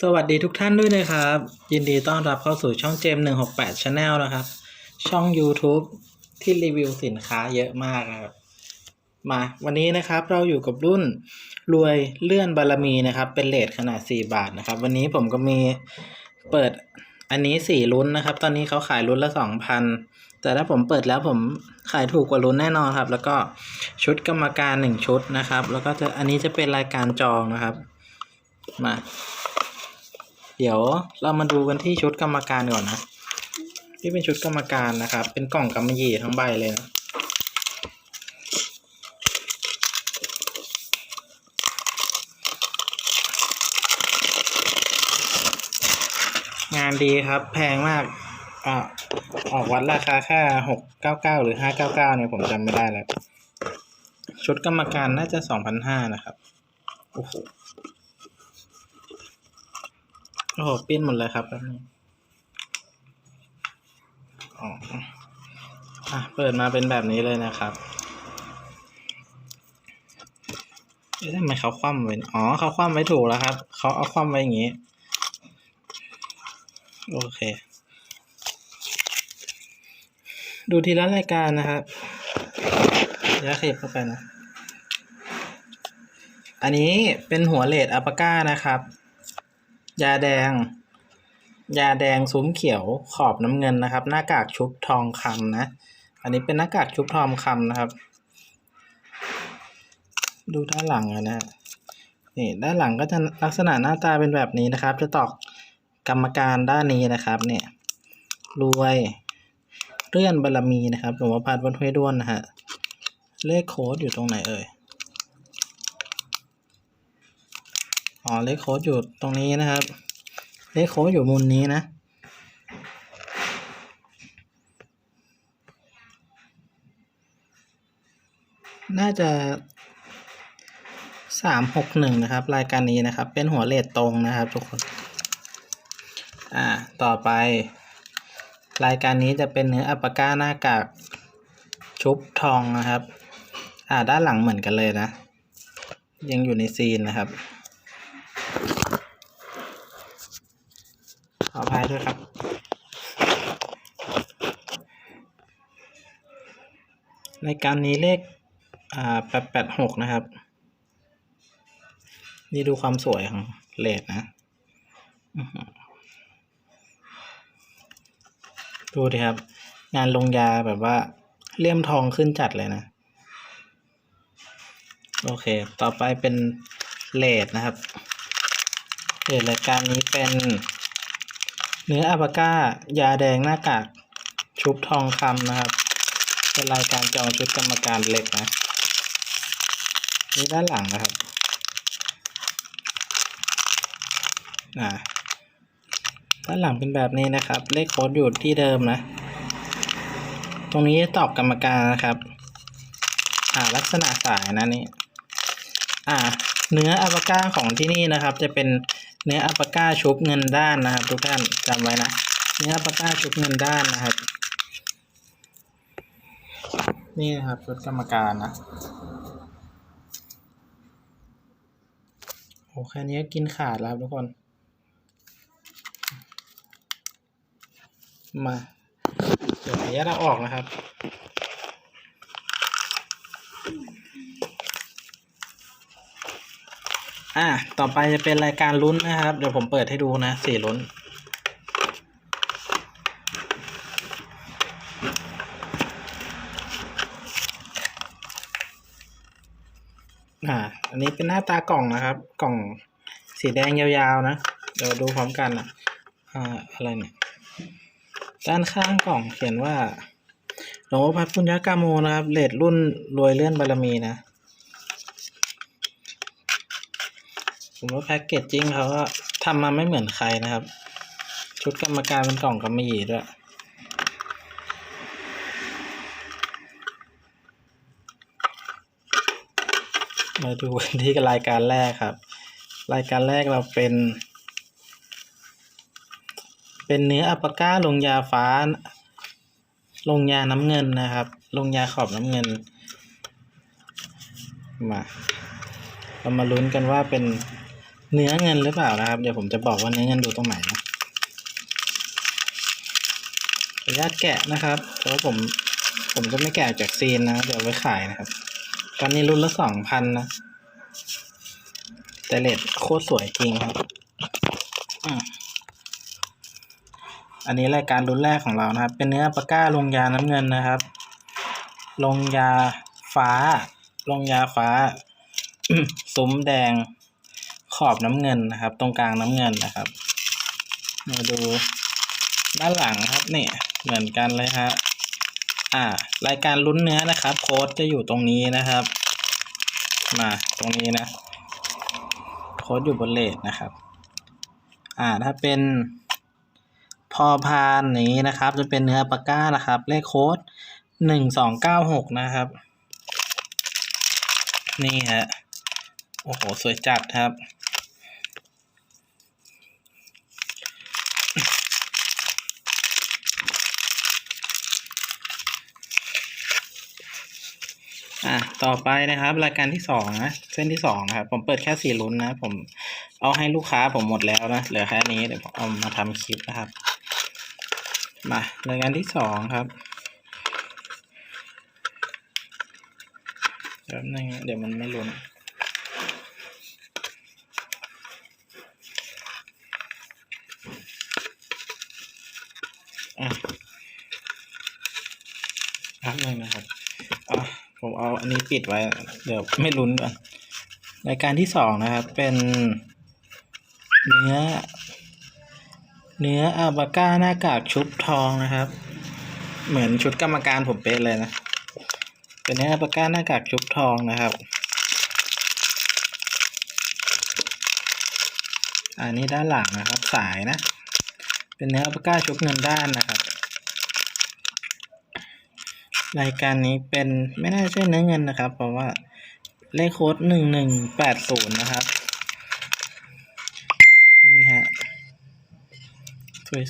สวัสดีทุกท่านด้วยนะครับ ยินดีต้อนรับเข้าสู่ช่องเจมหนึ่งหกแปดชาแนลนะครับ ช่อง YouTube ที่รีวิวสินค้าเยอะมากนะครับ มาวันนี้นะครับเราอยู่กับรุ่นรวยเลื่อนบารมีนะครับ เป็นเลทขนาด 4 บาทนะครับ วันนี้ผมก็มีเปิดอันนี้สี่ลุ้นนะครับ ตอนนี้เขาขายลุ้นละสองพันแต่ถ้าผมเปิดแล้วผมขายถูกกว่าลุ้นแน่นอนครับ แล้วก็ชุดกรรมการหนึ่งชุดนะครับ แล้วก็จะอันนี้จะเป็นรายการจองนะครับ มา เดี๋ยวเรามาดูกันที่ชุดกรรมการก่อนนะที่เป็นชุดกรรมการนะครับ เป็นกล่องกำมะหยี่ทั้งใบเลยนะงานดีครับแพงมากอ่ออกวัดราคาแค่หกเก้าเก้าหรือห้าเก้าเก้าเนี่ยผมจำไม่ได้แล้ว ชุดกรรมการน่าจะสองพันห้านะครับ โอ้โห โอ้โหปิ้นหมดเลยครับแป๊บนึงอ๋ออะเปิดมาเป็นแบบนี้เลยนะครับเอ๊ะทำไมเขาคว่ำไว้อ๋อเขาคว่ำไว้ถูกแล้วครับเขาเอาคว่ำไว้อย่างนี้ โอเค ดูทีละรายการนะครับเดี๋ยวขยับเข้าไปนะ อันนี้เป็นหัวเลดอัปปาก้านะครับ ยาแดง ยาแดงซุ้มเขียวขอบน้ำเงินนะครับ หน้ากากชุบทองคำนะ อันนี้เป็นหน้ากากชุบทองคำนะครับ ดูด้านหลังอะนะนี่ด้านหลังก็จะลักษณะหน้าตาเป็นแบบนี้นะครับ จะตอกกรรมการด้านนี้นะครับ เนี่ยรวยเลื่อนบารมีนะครับหลวงพ่อพัดวัดห้วยด้วนนะฮะเลขโค้ดอยู่ตรงไหนเอ่ย อ๋อเลขโค้ดอยู่ตรงนี้นะครับ เลขโค้ดอยู่มุมนี้นะ น่าจะสามหกหนึ่งนะครับ รายการนี้นะครับ เป็นหัวเลทตรงนะครับทุกคน อ่า ต่อไป รายการนี้จะเป็นเนื้ออัปปาก้าหน้ากากชุบทองนะครับ อ่า ด้านหลังเหมือนกันเลยนะ ยังอยู่ในซีนนะครับ ขออภัย ด้วยครับ ในการนี้เลขแปดแปดหกนะครับ นี่ดูความสวยของเลดนะ ดูดิครับ งานลงยาแบบว่าเลี่ยมทองขึ้นจัดเลยนะ โอเค ต่อไปเป็นเลดนะครับเลดรายการนี้เป็น เนื้ออัปาก้ายาแดงหน้ากากชุบทองคำนะครับ เป็นรายการจองชุดกรรมการเหล็กนะนี่ด้านหลังนะครับอ่าด้านหลังเป็นแบบนี้นะครับ เลขโค้ดอยู่ที่เดิมนะ ตรงนี้ตอบกรรมการนะครับ อ่าลักษณะสายนะนี่อ่า เนื้ออัปาก้าของที่นี่นะครับ จะเป็น เนื้ออัปปาก้าชุบเงินด้านนะครับ ทุกท่านจำไว้นะ เนื้ออัปปาก้าชุบเงินด้านนะครับ นี่นะครับชุดกรรมการนะโอ้แค่นี้ก็กินขาดแล้วครับทุกคน มาเดี๋ยวขออนุญาตเอาออกนะครับ อ่าต่อไปจะเป็นรายการลุ้นนะครับ เดี๋ยวผมเปิดให้ดูนะสี่ลุ้น อ่า อันนี้เป็นหน้าตากล่องนะครับ กล่องสีแดงยาวๆนะ เดี๋ยวดูพร้อมกันอะอ่า อะไรเนี่ย ด้านข้างกล่องเขียนว่าหลวงพ่อพัดปุญญากาโมนะครับเลดรุ่นรวยเลื่อนบารมีนะ ผมว่าแพ็กเกจจิ้งเขาก็ทำมาไม่เหมือนใครนะครับ ชุดกรรมการเป็นกล่องกำมะหยี่ด้วยมาดูที่รายการแรกครับ รายการแรกเราเป็น เป็นเนื้ออัปปาก้าลงยาฟ้า ลงยาน้ำเงินนะครับ ลงยาขอบน้ำเงิน มา เรามาลุ้นกันว่าเป็น เนื้อเงินหรือเปล่านะครับ เดี๋ยวผมจะบอกว่าเนื้อเงินดูตรงไหนนะขออนุญาตแกะนะครับแต่ว่าผมผมจะไม่แกะจากซีนนะ เดี๋ยวไว้ขายนะครับ ตอนนี้รุ่นละสองพันนะแต่เลดโคตรสวยจริงครับอันนี้รายการรุ่นแรกของเรานะครับ เป็นเนื้อปากก้าลงยาน้ำเงินนะครับ ลงยาฟ้า ลงยาฟ้า ซุ้มแดง ขอบน้ำเงินนะครับ ตรงกลางน้ำเงินนะครับ มาดูด้านหลังครับเนี่ยเหมือนกันเลยฮะอ่ารายการลุ้นเนื้อนะครับ โค้ดจะอยู่ตรงนี้นะครับ มาตรงนี้นะโค้ดอยู่บนเลทนะครับ อ่าถ้าเป็นพอพานนี้นะครับ จะเป็นเนื้อปากก้านะครับ เลขโค้ดหนึ่งสองเก้าหกนะครับ นี่ฮะ โอ้โห สวยจัดครับ อะต่อไปนะครับ รายการที่สองนะเส้นที่สองครับผมเปิดแค่สี่ลุ้นนะ ผมเอาให้ลูกค้าผมหมดแล้วนะเหลือแค่นี้เดี๋ยวผมเอามาทำคลิปนะครับ มารายการที่สองครับเดี๋ยวนึงเดี๋ยวมันไม่ลุ้น อะพักหนึ่งนะครับอะ ผมเอาอันนี้ปิดไว้ เดี๋ยวไม่ลุ้นก่อนรายการที่สองนะครับ เป็น เนื้อ เนื้ออาบาก้าหน้ากากชุบทองนะครับ เหมือนชุดกรรมการผมเป๊ะเลยนะ เป็นเนื้ออาบาก้าหน้ากากชุบทองนะครับ อันนี้ด้านหลังนะครับ สายนะ เป็นเนื้ออัลปาก้าชุบเงินด้านนะครับ รายการนี้เป็นไม่น่าใช่เนื้อเงินนะครับ เพราะว่าเลขโค้ดหนึ่งหนึ่งแปดศูนย์นะครับ นี่ฮะ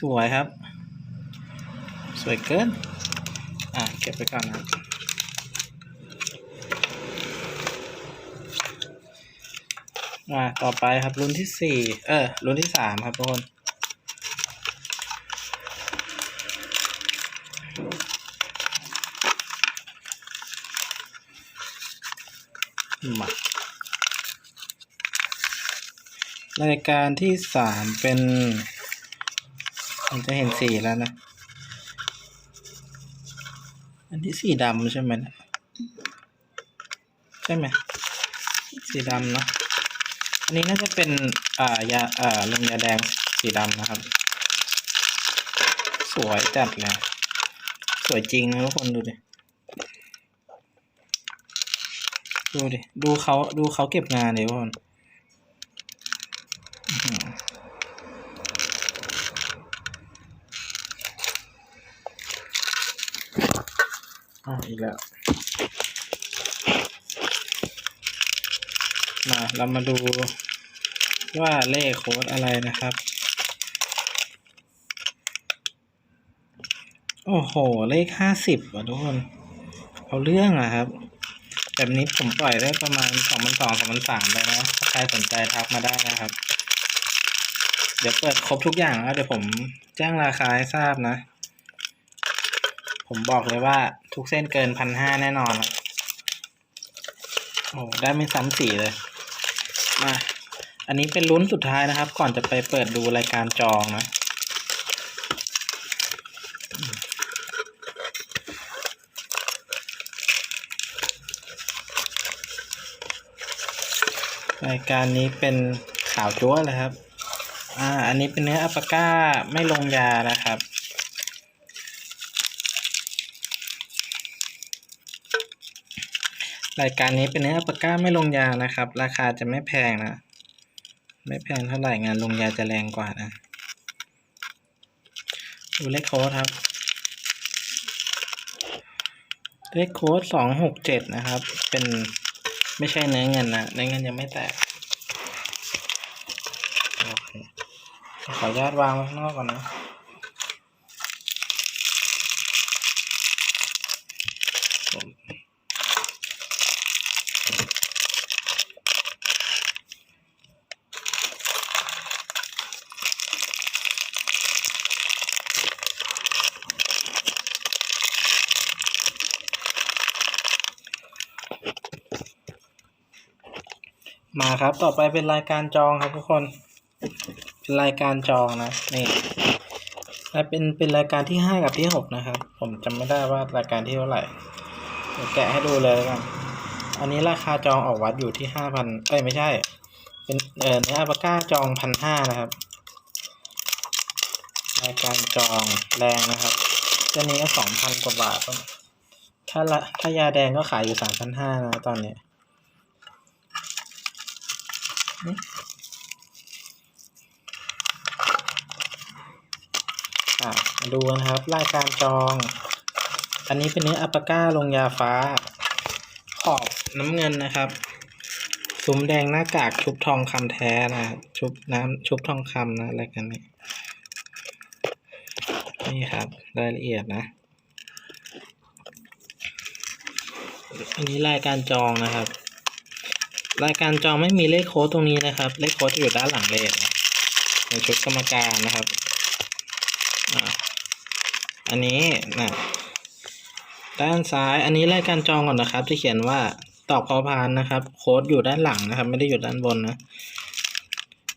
สวยๆครับ สวยเกิน อะ เก็บไปก่อนนะมาต่อไปครับรุ่นที่สี่เออรุ่นที่สามครับทุกคน มา รายการที่สามเป็นมันจะเห็นสีแล้วนะ อันที่สีดำใช่ไหมนะใช่ไหม สีดำเนาะ อันนี้น่าจะเป็น อ่ายาอ่าลงยาแดงสีดำนะครับ สวยจัดเลย สวยจริงนะทุกคนดูดิ ดูดิ ดูเขาดูเขาเก็บงานเลยทุกคนอะอีกแล้ว มาเรามาดูว่าเลขโค้ดอะไรนะครับ โอ้โห เลขห้าสิบอะทุกคน เอาเรื่องอะครับ แบบนี้ผมปล่อยได้ประมาณสองพันสองสองพันสามไปนะใครสนใจทักมาได้นะครับ เดี๋ยวเปิดครบทุกอย่างแล้วเดี๋ยวผมแจ้งราคาให้ทราบนะ ผมบอกเลยว่าทุกเส้นเกินพันห้าแน่นอนโอ้ได้ไม่ซ้ำสีเลย มา อันนี้เป็นลุ้นสุดท้ายนะครับ ก่อนจะไปเปิดดูรายการจองนะ รายการนี้เป็นขาวจั๊วเลยครับ อ่า อันนี้เป็นเนื้ออัปปาก้าไม่ลงยานะครับ รายการนี้เป็นเนื้ออัปปาก้าไม่ลงยานะครับ ราคาจะไม่แพงนะ ไม่แพงเท่าไหร่งานลงยาจะแรงกว่านะ ดูเลขโค้ดครับ เลขโค้ดสองหกเจ็ดนะครับ เป็น ไม่ใช่เนื้อเงินนะเนื้อเงินยังไม่แตกโอเคขออนุญาตวางไว้ข้างนอกก่อนนะผม มาครับ ต่อไปเป็นรายการจองครับทุกคน เป็นรายการจองนะ นี่และเป็นเป็นรายการที่ห้ากับที่หกนะครับ ผมจำไม่ได้ว่ารายการที่เท่าไหร่แกะให้ดูเลยกัน อันนี้ราคาจองออกวัดอยู่ที่ห้าพันเอ้ยไม่ใช่ เป็นเออเนื้ออัปาก้าจองพันห้านะครับ รายการจองแรงนะครับเจ้านี้ก็สองพันกว่าบาทถ้าละถ้ายาแดงก็ขายอยู่สามพันห้านะตอนนี้ มาดูนะครับรายการจอง อันนี้เป็นเนื้ออัปาก้าลงยาฟ้า ขอบน้ำเงินนะครับซุ้มแดงหน้ากากชุบทองคำแท้นะชุบน้ำชุบทองคำนะอะไรกันนี่นี่ครับรายละเอียดนะ อันนี้รายการจองนะครับ รายการจองไม่มีเลขโค้ดตรงนี้นะครับ เลขโค้ดจะอยู่ด้านหลังเลยนในชุดกรรมการนะครับอ่าอันนี้นะด้านซ้ายอันนี้รายการจองก่อนนะครับที่เขียนว่าตอกพอพานนะครับ โค้ดอยู่ด้านหลังนะครับ ไม่ได้อยู่ด้านบนนะ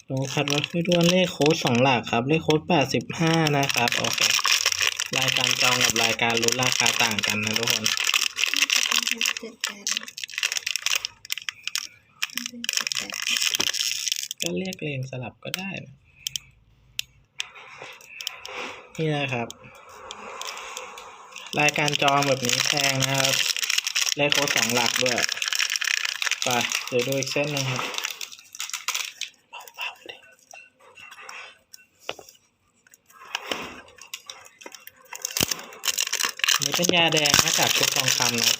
ดูคัดวัดด้วยเลขโค้ดสองหลักครับ เลขโค้ดแปดสิบห้านะครับโอเครายการจองกับรายการรู้ราคาต่างกันนะทุกคน เจ็ดแปดเจ็ดแปด ก็เรียกเลนสลับก็ได้นะนี่นะครับ รายการจองแบบนี้แพงนะครับเลขโค้ดสองหลักด้วย ไป เดี๋ยวดูอีกเส้นหนึ่งครับนนี้เป็นยาแดงนะจากชุดทองคำนะครับ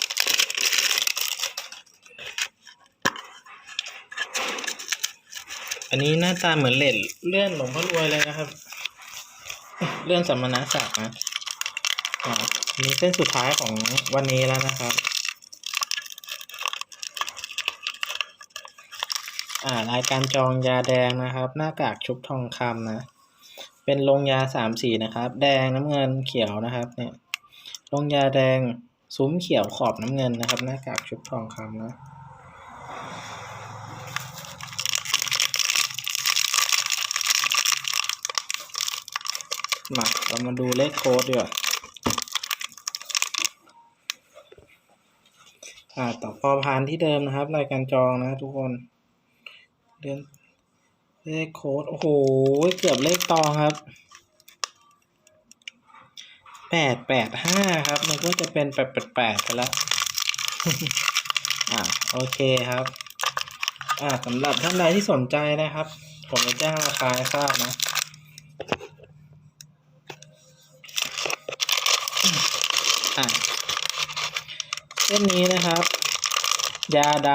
อันนี้หน้าตาเหมือนเหรียญเลื่อนหลวงพ่อรวยเลยนะครับ เลื่อนสัมมนาศักดิ์นะอ่าอันนี้เส้นสุดท้ายของวันนี้แล้วนะครับ อ่ารายการจองยาแดงนะครับ หน้ากากชุบทองคำนะ เป็นลงยาสามสีนะครับ แดงน้ำเงินเขียวนะครับ เนี่ยลงยาแดงซุ้มเขียวขอบน้ำเงินนะครับ หน้ากากชุบทองคำนะ มาเรามาดูเลขโค้ดดีกว่าอ่าต่อพอพานที่เดิมนะครับ รายการจองนะทุกคน เดือนเลขโค้ด โอ้โห เกือบเลขตองครับแปดแปดห้าครับ มันก็จะเป็นแปดแปดแปดไปแล้ว อ่าโอเคครับ อ่าสำหรับท่านใดที่สนใจนะครับ ผมจะแจ้งราคาให้ทราบนะ อะเส้นนี้นะครับ ยาด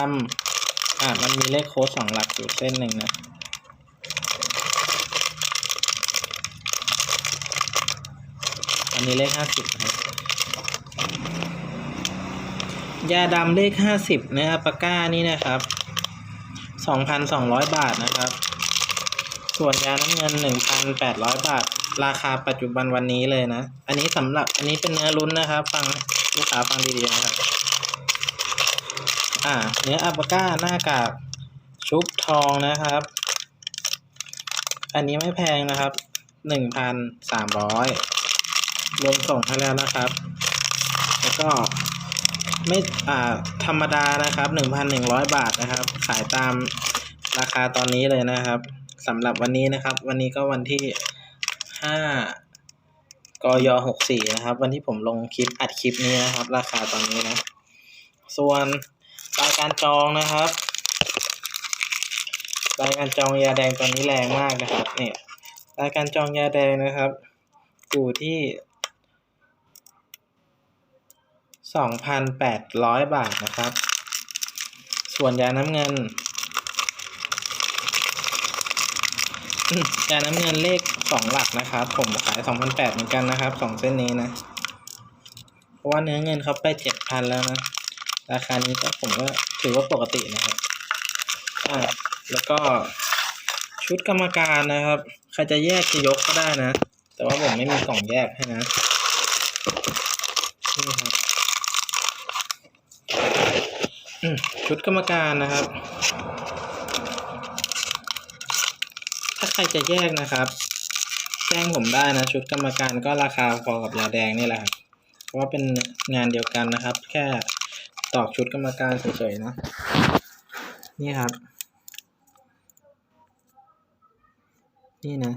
ำอะมันมีเลขโค้ดสองหลักอยู่เส้นหนึ่งนะอันนี้เลขห้าสิบครับยาดำเลขห้าสิบนื้ออัลปาก้านี่นะครับสองพันสองร้อยบาทนะครับ ส่วนยาน้ำเงินหนึ่งพันแปดร้อยบาท ราคาปัจจุบันวันนี้เลยนะ อันนี้สำหรับอันนี้เป็นเนื้อลุ้นนะครับ ฟังลูกค้าฟังดีๆนะครับ อ่า เนื้ออัลปาก้าหน้ากากชุบทองนะครับ อันนี้ไม่แพงนะครับหนึ่งพันสามร้อยรวมส่งให้แล้วนะครับ แล้วก็ไม่อ่าธรรมดานะครับหนึ่งพันหนึ่งร้อยบาทนะครับ ขายตามราคาตอนนี้เลยนะครับสำหรับวันนี้นะครับ วันนี้ก็วันที่ ห้ากยหกสี่นะครับ วันที่ผมลงคลิปอัดคลิปนี้นะครับ ราคาตอนนี้นะ ส่วนรายการจองนะครับรายการจองยาแดงตอนนี้แรงมากนะครับเนี่ยรายการจองยาแดงนะครับอยู่ที่สองพันแปดร้อยบาทนะครับ ส่วนยาน้ำเงิน อืม ยาน้ำเงินเลขสองหลักนะครับ ผมขายสองพันแปดเหมือนกันนะครับสองเส้นนี้นะ เพราะว่าเนื้อเงินเขาไปเจ็ดพันแล้วนะ ราคานี้ก็ผมก็ถือว่าปกตินะครับอ่าแล้วก็ชุดกรรมการนะครับ ใครจะแยกจะยกก็ได้นะ แต่ว่าผมไม่มีกล่องแยกให้นะนี่ครับชุดกรรมการนะครับ ถ้าใค รจะแยกนะครับแจ้งผมได้นะชุดกรรมการก็ราคาพอกับยาแดงนี่แหละครับเพราะว่าเป็นงานเดียวกันนะครับ แค่ตอกชุดกรรมการเฉยๆนะนี่ครับ นี่นะ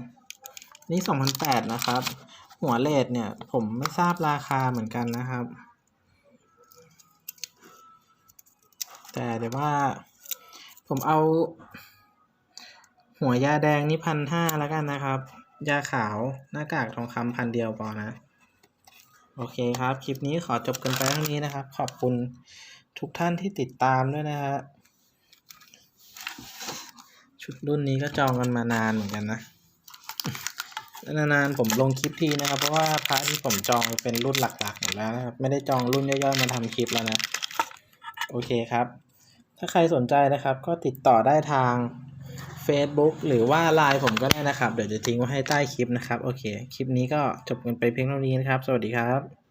นี่สองพันแปดนะครับ หัวเลดเนี่ย ผมไม่ทราบราคาเหมือนกันนะครับ แต่เดี๋ยวว่า ผมเอา หัวยาแดงนี่พันห้าแล้วกันนะครับ ยาขาวหน้ากากทองคำพันเดียวพอนะ โอเคครับ คลิปนี้ขอจบกันไปเท่านี้นะครับ ขอบคุณทุกท่านที่ติดตามด้วยนะฮะชุดรุ่นนี้ก็จองกันมานานเหมือนกันนะนานๆผมลงคลิปทีนะครับ เพราะว่าพระที่ผมจองเป็นรุ่นหลักๆหมดแล้วนะครับ ไม่ได้จองรุ่นย่อยๆมาทำคลิปแล้วนะ โอเคครับ ถ้าใครสนใจนะครับ ก็ติดต่อได้ทาง Facebook หรือว่า Line ผมก็ได้นะครับ เดี๋ยวจะทิ้งไว้ให้ใต้คลิปนะครับ โอเค คลิปนี้ก็จบกันไปเพียงเท่านี้นะครับ สวัสดีครับ